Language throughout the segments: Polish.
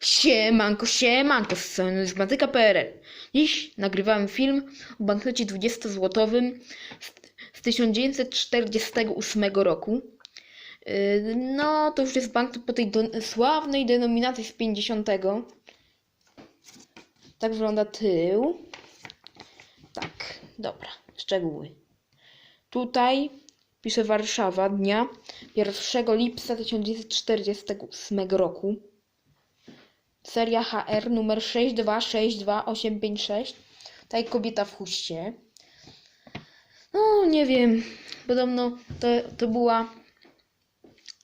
Siemanko, siemanko, z strony Nuizmatyka.pl Dziś nagrywałem film o banknocie 20-złotowym z, z 1948 roku. Yy, No, to już jest banknot po tej sławnej denominacji z 50. Tak wygląda tył. Tak, dobra, szczegóły. Tutaj pisze Warszawa dnia 1 lipca 1948 roku. Seria HR numer 6262856. Tutaj kobieta w chuście. No, nie wiem. Podobno to, to była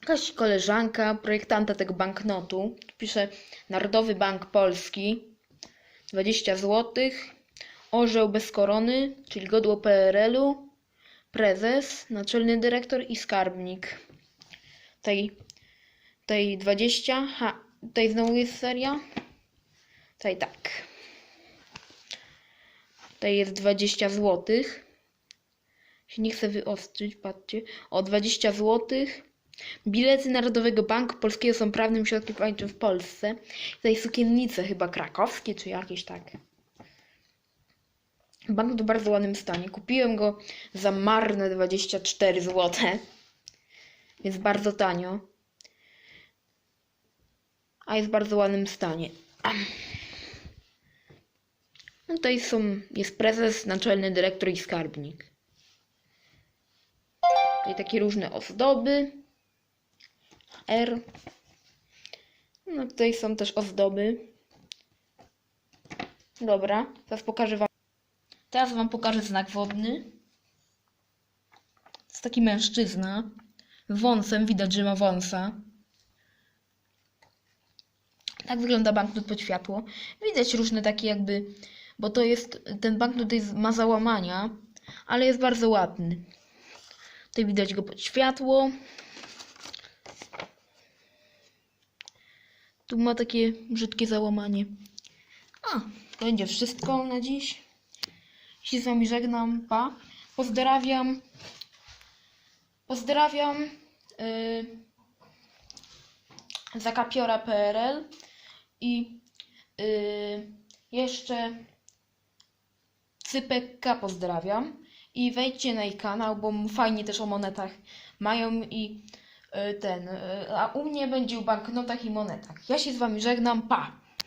jakaś koleżanka projektanta tego banknotu. Tu pisze Narodowy Bank Polski. 20 zł. Orzeł bez korony, czyli godło PRL-u. Prezes, naczelny dyrektor i skarbnik. Tutaj, tutaj 20. Ha, tutaj znowu jest seria. Tutaj tak. Tutaj jest 20 zł. Się nie chcę wyostrzyć, patrzcie. O 20 zł. Bilety Narodowego Banku Polskiego są prawnym środkiem płatniczym w Polsce. Tutaj sukiennice chyba krakowskie, czy jakieś tak. Bank w bardzo ładnym stanie. Kupiłem go za marne 24 zł. Więc bardzo tanio. A jest w bardzo ładnym stanie. No tutaj są, jest prezes, naczelny dyrektor i skarbnik. Tutaj takie różne ozdoby. R. No tutaj są też ozdoby. Dobra, teraz pokażę wam. Teraz wam pokażę znak wodny. To jest taki mężczyzna. Wąsem, widać, że ma wąsa. Tak wygląda banknot pod światło. Widać różne takie jakby, bo to jest, ten banknot jest, ma załamania, ale jest bardzo ładny. Tutaj widać go pod światło. Tu ma takie brzydkie załamanie. A, to będzie wszystko na dziś. Się z wami żegnam, pa. Pozdrawiam. Pozdrawiam. Yy, Zakapiora PRL i yy, jeszcze Cypek pozdrawiam i wejdźcie na jej kanał, bo fajnie też o monetach mają i yy, ten, yy, a u mnie będzie o banknotach i monetach. Ja się z wami żegnam, pa!